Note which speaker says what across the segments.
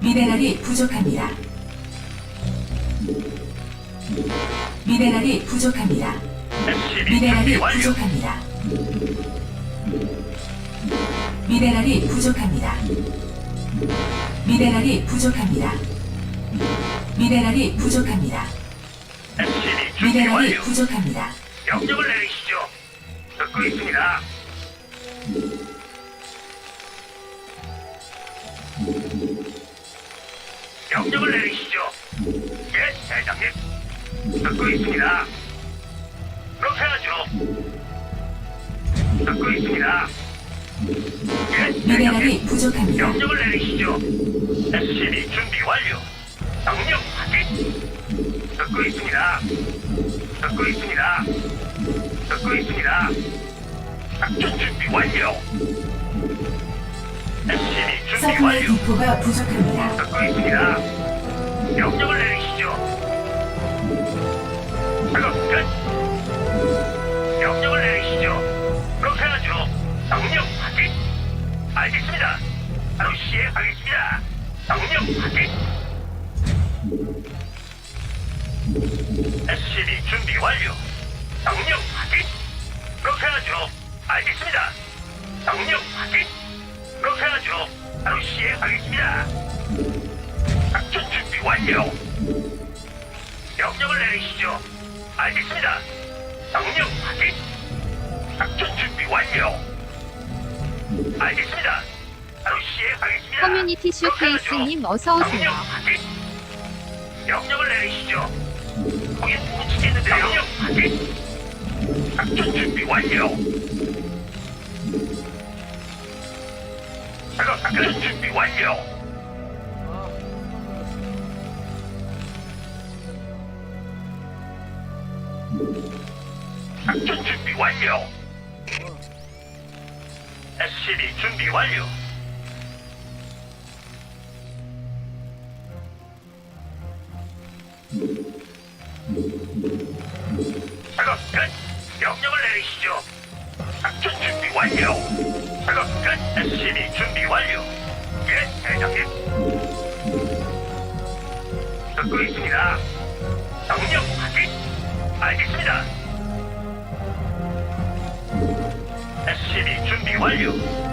Speaker 1: 미네랄이 부족합니다. 미네랄이 부족합니다. 미네랄이. 부족합니다. 미네랄이 부족합니다. 미네랄이 부족합니다. 미네랄이 부족합니다. 미네랄이. 부족합니다.
Speaker 2: 명령을 내리시죠. 듣고 있습니다. 명령을 내리시죠. 예, 대장님. 듣고 있습니다. 그렇게 하죠. 듣고 있습니다. 예.
Speaker 1: 미네랄이 부족합니다.
Speaker 2: 명령을 내리시죠. SCB 준비 완료. 명령 확인. 듣고 있습니다. 듣고 있습니다. 듣고 있습니다. 작전 준비 완료. SCB 준비
Speaker 1: 서플라이
Speaker 2: 완료.
Speaker 1: 디포가 부족합니다.
Speaker 2: 듣고 있습니다. 명령을 내리시죠. 작업 끝. 명령을 내리시죠. 그렇게 하죠. 명령 확인. 알겠습니다. 바로 시행하겠습니다. 명령 확인. SCB 준비 완료. 명령 완료. 알겠습니다. 바로 시행하겠습니다.
Speaker 3: 커뮤니티 쇼케이스님 어서 오세요.
Speaker 2: 명령. 명령을 내리시죠. 거긴 못 치겠는데요. 명령 확인. 작전 준비 완료. 작업 작전 준비 완료. 작전 준비 완료. SCB 준비 완료. 완료.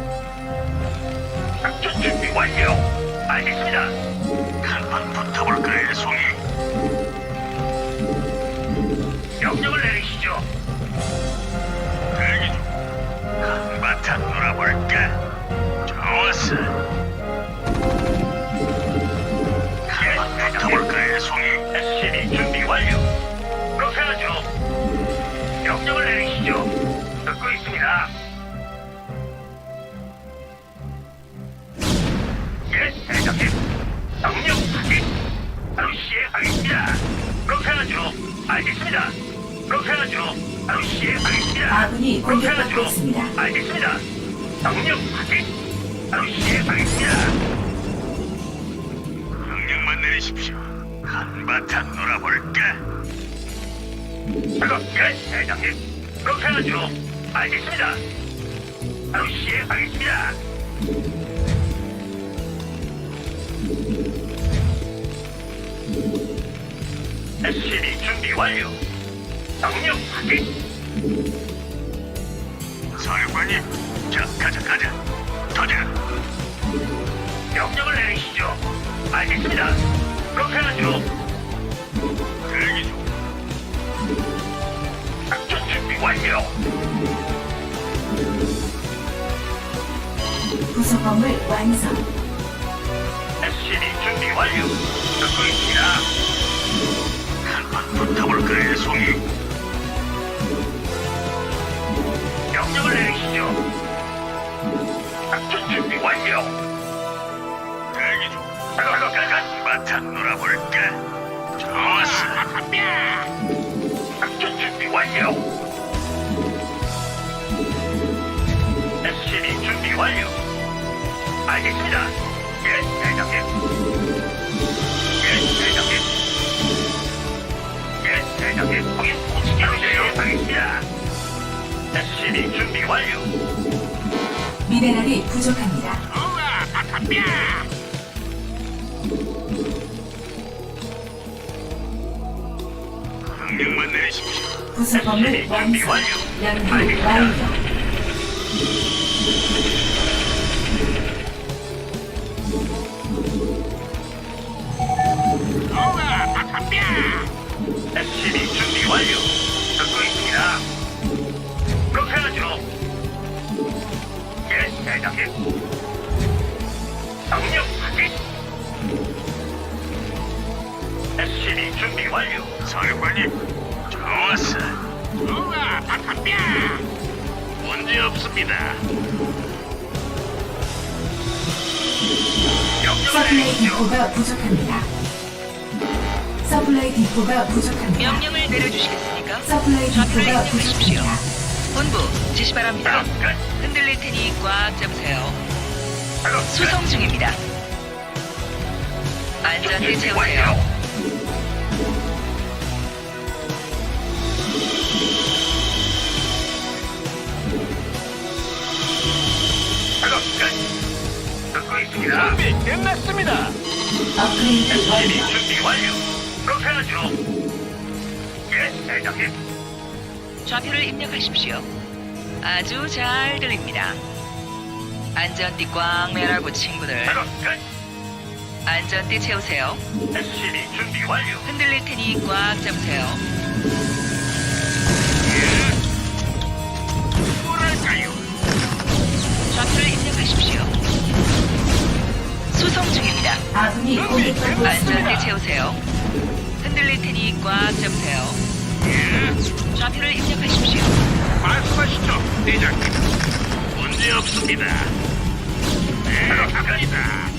Speaker 1: 아군이 공격받고. 있습니다.
Speaker 2: 알겠습니다. 명령 확인. 바로 시행하겠습니다. 명령만 내리십시오. 한바탕 놀아볼까? 작업 끝, 대장님. 그렇게 하죠. 알겠습니다. 바로 시행하겠습니다. SCB 준비 완료. 명령 확인. 사령관님, 자, 가자, 가자. 가자. 명령을 내리시죠. 알겠습니다. 그렇게 하죠. 대기 중. 작전 준비 완료.
Speaker 1: 구성범을 완성.
Speaker 2: SCB 준비 완료. 듣고 있습니다. 한번 붙어볼까요, 송이? 명령을 내리시죠. 작전 준비 완료. 대기 중. 작업 끝. 바탕 놀아볼까? 좋았어. 작전 준비 완료. SCB 준비 완료. 알겠습니다. 예, 대장님. 예, 대장님. 예, 대장님. 거기 도치기로세요. 알겠습니다. SCB 준비 완료.
Speaker 1: 미네랄이 부족합니다.
Speaker 2: 우와,
Speaker 4: 명령만 내리십시오.
Speaker 1: 부속 건물
Speaker 4: 준비
Speaker 1: 완성.
Speaker 4: 완료.
Speaker 1: 연구
Speaker 4: 알겠습니다.
Speaker 1: 완료.
Speaker 4: SCB 준비 완료. 듣고 있습니다. 하죠. 예, 대장님. 명령 확인. SCB 준비 완료. 사령관님, 좋았어. 우와, 박한뼈. 문제 없습니다.
Speaker 1: 서플라이. 디포가 부족합니다. 서플라이 디포가 부족합니다.
Speaker 5: 명령을 내려주시겠습니까?
Speaker 1: 서플라이
Speaker 5: 좌표를
Speaker 1: 디포가
Speaker 5: 입력하십시오.
Speaker 1: 부족합니다.
Speaker 5: 본부 지시 바랍니다. 흔들릴 테니 꽉 잡으세요. 수송 중입니다. 안전띠 채우세요.
Speaker 4: 듣고 있습니다.
Speaker 6: 준비 끝났습니다.
Speaker 1: 업그레이드 완료.
Speaker 4: 준비 완료. 그렇게 하죠. 예, 대장님.
Speaker 5: 좌표를 입력하십시오. 아주 잘 들립니다. 안전띠 꽉 매라고 친구들.
Speaker 4: 작업 끝.
Speaker 5: 안전띠 채우세요.
Speaker 4: SCB 준비 완료.
Speaker 5: 흔들릴 테니 꽉 잡으세요.
Speaker 4: 뭐랄까요?
Speaker 5: 좌표를 입력하십시오. 수송 중입니다.
Speaker 1: 아군이 공격받고
Speaker 5: 안전띠
Speaker 1: 있습니다.
Speaker 5: 채우세요. 흔들릴 테니 꽉 잡으세요. 좌표를 입력하십시오.
Speaker 4: 말씀하시죠, 대장님. 문제 없습니다. 네, 갑니다.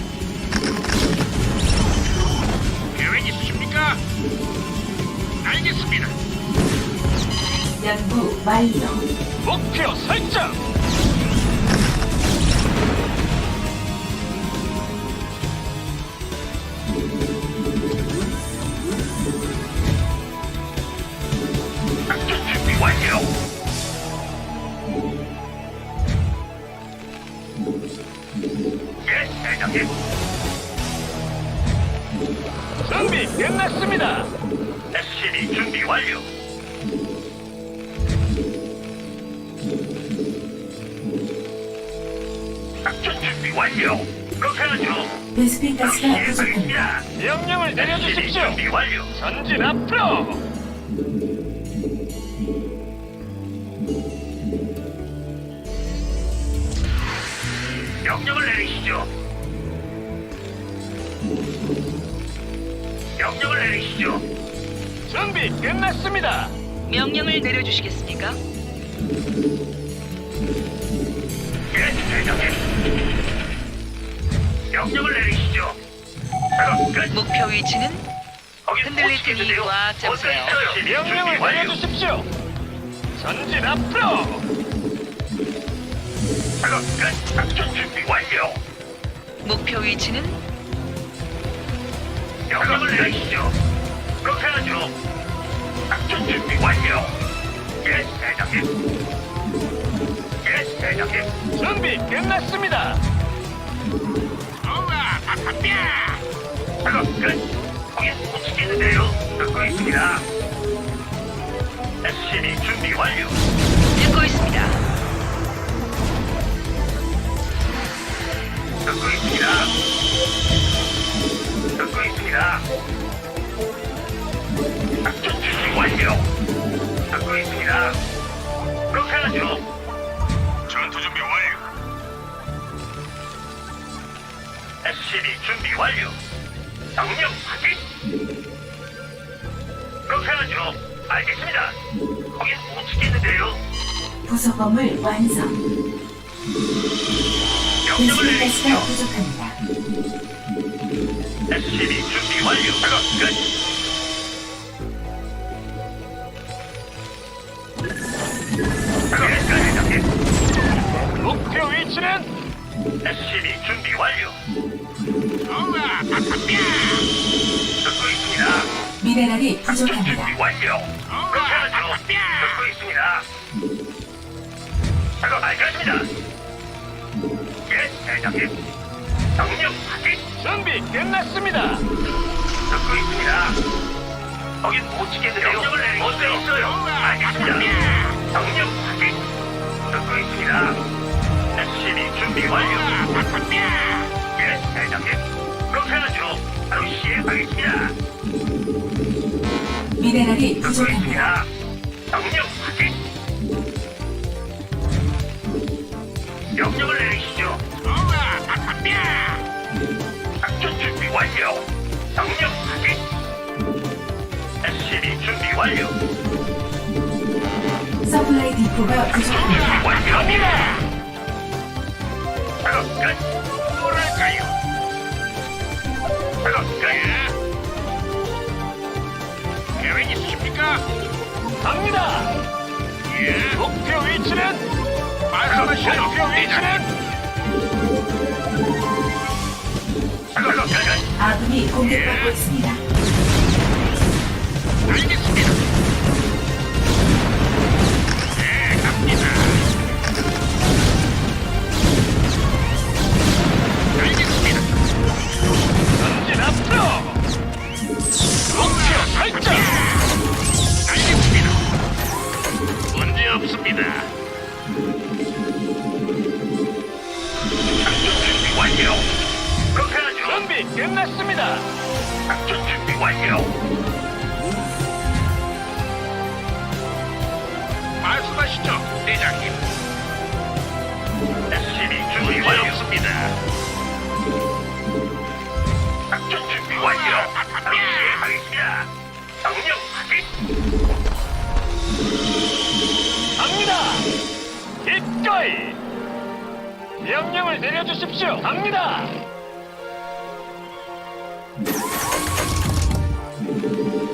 Speaker 4: 계획 있으십니까? 알겠습니다.
Speaker 1: 연구 완료.
Speaker 6: 목표 설정.
Speaker 4: 준비
Speaker 6: 끝났습니다.
Speaker 4: SCB 준비 완료. 작전 준비 완료. 그렇게 하죠.
Speaker 1: 베스핀 가스가
Speaker 4: 예, 부족합니다.
Speaker 6: 명령을
Speaker 4: SCB
Speaker 6: 내려주십시오.
Speaker 4: 준비 완료.
Speaker 6: 전진 앞으로.
Speaker 4: 명령을 내리시죠. 명령을 내리시죠.
Speaker 6: 준비 끝났습니다.
Speaker 5: 명령을 내려주시겠습니까?
Speaker 4: 예, 대장님. 명령을 내리시죠. 작업 끝.
Speaker 5: 목표 위치는
Speaker 4: 거긴
Speaker 5: 흔들릴
Speaker 4: 못
Speaker 5: 테니
Speaker 4: 치겠는데요.
Speaker 5: 꽉 잡으세요.
Speaker 4: 어서 있어요.
Speaker 6: 명령을
Speaker 4: 준비 완료.
Speaker 6: 내려주십시오. 전진 앞으로.
Speaker 4: 작업 끝. 작전 준비 완료.
Speaker 5: 목표 위치는
Speaker 4: 명령을 내리시죠. 그렇게 하죠. 작전 준비 완료. 예, 대장님. 예, 대장님.
Speaker 6: 준비 끝났습니다.
Speaker 4: 우와, 아깝냐. 작업 끝. 거긴 못 치겠는데요. 듣고 있습니다. SCB 준비 완료.
Speaker 5: 듣고 있습니다.
Speaker 4: 듣고 있습니다. 듣고 있습니다. 작전 준비 완료. 듣고 있습니다. 그렇게 하죠. 전투 준비 완료. SCB 준비 완료. 명령 확인. 그렇게 하죠. 알겠습니다. 거긴 못 치겠는데요.
Speaker 1: 부속 건물 완성.
Speaker 4: 명령을 내리시죠.
Speaker 1: 가스가 부족합니다.
Speaker 4: SCB 준비 완료. 작업 끝. 작업 끝, 대장님.
Speaker 6: 목표 위치는
Speaker 4: SCB 준비 완료. 우와, 아깝냐. 듣고 있습니다.
Speaker 1: 미네랄이
Speaker 4: 준비
Speaker 1: 부족합니다.
Speaker 4: 완료. 듣고 있습니다. 작업 알겠습니다. 예, 대장님. 명령
Speaker 6: 준비 끝났습니다.
Speaker 4: 듣고 있습니다. 거긴 못 치겠는데요. 명령을 내리시죠. 있어요. 알겠습니다. 명령 확인. 듣고 있습니다. SCB 준비 완료. 예, 대장님. 그렇게 하죠. 바로 시행하겠습니다.
Speaker 1: 미네랄이
Speaker 4: 듣고
Speaker 1: 부족합니다.
Speaker 4: 있습니다. 명령 확인. 명령을 내리시 완료. 명령 확인. SCB 준비 완료.
Speaker 1: 서플라이 디포가 부족합니다.
Speaker 4: 완료합니다. 작업 끝. 뭐랄까요? 작업 끝. 계획 있으십니까?
Speaker 6: 갑니다.
Speaker 4: 예.
Speaker 6: 목표 위치는
Speaker 4: 말씀하시죠.
Speaker 6: 목표 위치는
Speaker 1: 아군이 공격받고 있습니다.
Speaker 4: 알겠습니다. 네, 갑니다. 알겠습니다.
Speaker 6: 전진 앞으로. 목표 설정.
Speaker 4: 알겠습니다. 문제 없습니다. 준비
Speaker 6: 끝났습니다.
Speaker 4: 작전 준비 완료. 말씀하시죠, 대장님. SCB 준비 완료습니다. 작전 준비 완료. 바로 시행하겠습니다. 명령 확인.
Speaker 6: 갑니다. 기꺼이. 명령을 내려주십시오. 갑니다.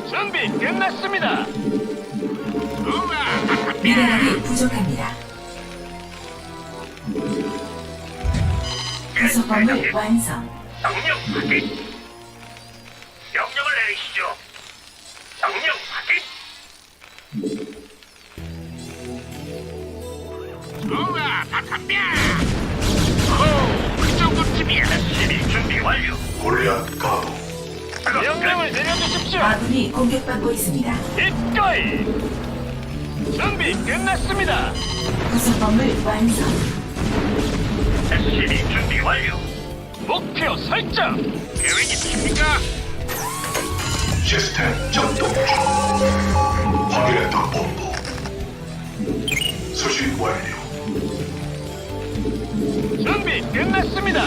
Speaker 6: 준비 끝났습니다.
Speaker 1: 미네랄이 부족합니다. 부속 건물 완성.
Speaker 4: 명령 확인. 명령을 내리시죠. 명령 확인. 우와, 바탕뼈. 호, 그 정도쯤이야. SCB 준비 완료.
Speaker 7: 골리앗 가도
Speaker 6: 명령을 내려주십시오.
Speaker 1: 아군이 공격받고 있습니다.
Speaker 6: 기꺼이. 준비 끝났습니다.
Speaker 1: 부속 건물 완성.
Speaker 4: 끝. SCB 준비 완료.
Speaker 6: 목표 설정.
Speaker 4: 계획 있으십니까?
Speaker 7: 시스템 작동 중 확인했다 본부 수신 완료
Speaker 6: 준비 끝났습니다.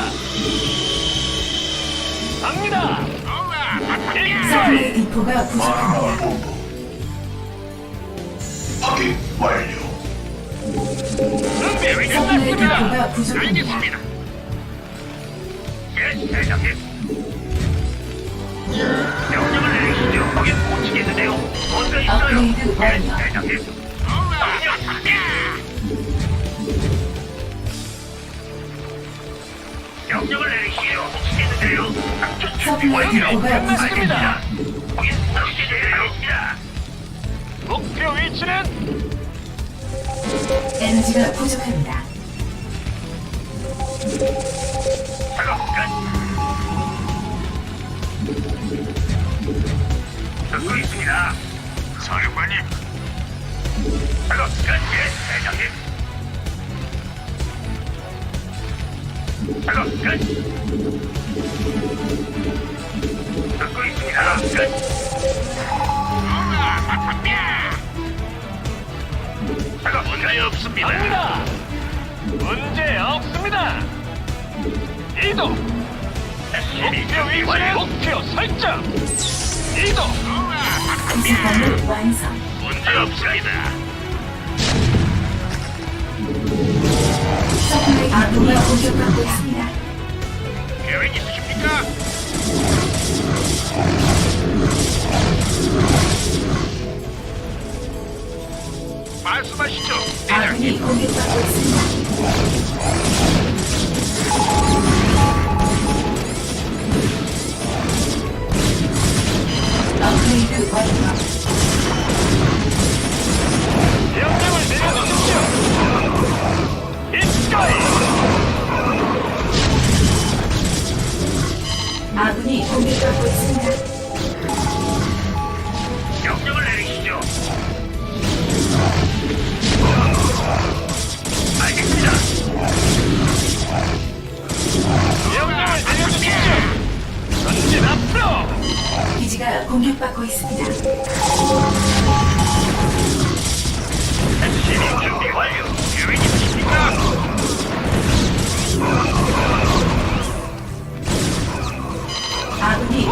Speaker 6: 갑니다.
Speaker 1: 서플라이 디포가 부족합니다.
Speaker 7: 본부 확인 완료
Speaker 6: 준비
Speaker 1: 서플라이
Speaker 6: 끝났습니다.
Speaker 1: 디포가 부족합니다.
Speaker 4: 알겠습니다. 예, 대장님. 명령을 내리시죠. 거긴 못 치겠는데요. 뭔가 있어요.
Speaker 1: 업그레이드 완료.
Speaker 4: 예, 대장님. 명령을 내리시죠. 못 치겠는데요. 작전 준비 완료. 낚시대로입니다.
Speaker 6: 목표 위치는
Speaker 1: 에너지가 부족합니다.
Speaker 4: 작업 끝. 듣고 있습니다. 사령관님. 작업 끝. 예, 대장님. 작업 끝. 듣고 있습니다. 끝. 작업 문제 없습니다.
Speaker 6: 갑니다. 문제 없습니다. 이동. 목표 위치는 목표 설정. 이동.
Speaker 1: 완성.
Speaker 4: 문제 없습니다.
Speaker 1: 서플라이 디포가 공격받고 있습니다.
Speaker 4: 계획 있으십니까? 말씀하시죠.
Speaker 1: 아군이 공격받고 있습니다. 업그레이드 완료.
Speaker 6: 명령을 내려주십시오.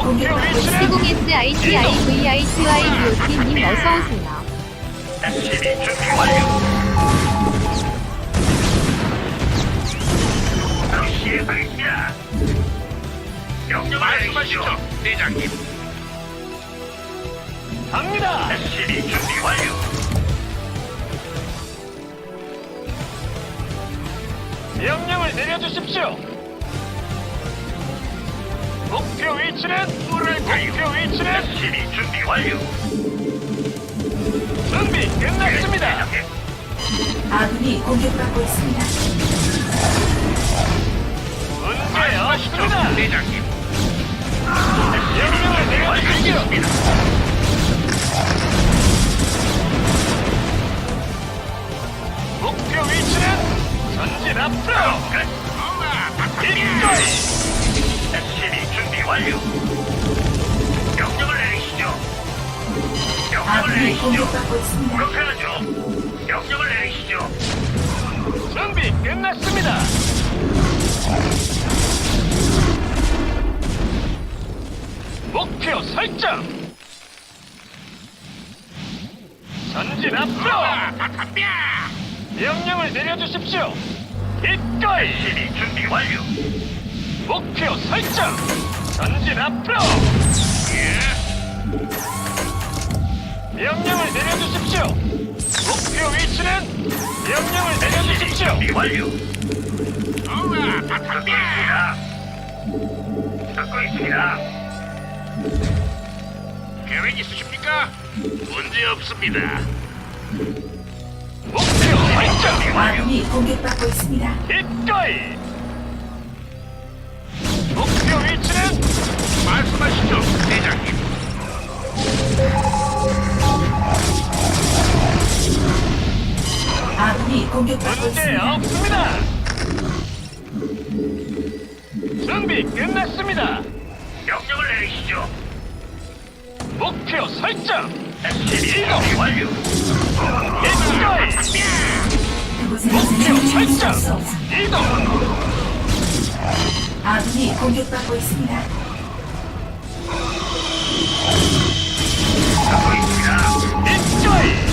Speaker 3: 70SITIVITYBOT님 어서오세요.
Speaker 4: 명령을
Speaker 6: 내려주십시오. 목표 위치는
Speaker 4: 물을
Speaker 6: 목표 위치는
Speaker 4: SCB 준비 완료.
Speaker 6: 준비 끝났습니다.
Speaker 4: 대장님.
Speaker 1: 아군이 공격받고 있습니다.
Speaker 6: 문제 없습니다.
Speaker 4: 대장님.
Speaker 6: 명령을 내려주십시오. 목표 위치는 전진 앞으로. 일거이
Speaker 4: SCB 준비 완료. 명령을 내리시죠. 명령을
Speaker 1: 아군이
Speaker 4: 내리시죠.
Speaker 1: 공격받고 있습니다.
Speaker 4: 그렇게 하죠. 명령을 내리시죠.
Speaker 6: 준비 끝났습니다. 목표 설정. 전진 앞으로. 명령을 내려주십시오. 기꺼이
Speaker 4: 준비 완료.
Speaker 6: 목표 설정. 전진 앞으로. 명령을 내려주십시오. 목표 위치는 명령을 내려주십시오.
Speaker 4: 완료. 듣고 있습니다. 듣고 있습니다. 계획 있으십니까? 문제 없습니다.
Speaker 6: 목표.
Speaker 4: 준비 완료.
Speaker 1: 아군이 공격받고 있습니다.
Speaker 6: 기꺼이
Speaker 4: 말씀하시죠, 대장님.
Speaker 1: 아군이 공격받고
Speaker 6: 문제
Speaker 1: 있습니다.
Speaker 6: 없습니다. 준비 끝났습니다.
Speaker 4: 명령을 내리시죠.
Speaker 6: 목표 설정.
Speaker 4: SCB 준비 완료.
Speaker 6: 기꺼이
Speaker 1: 그곳에
Speaker 6: 목표
Speaker 1: 있는 수
Speaker 6: 설정.
Speaker 1: 없습니다.
Speaker 6: 이동.
Speaker 1: 아군이 공격받고 있습니다. 가고 있습니다. 인조이!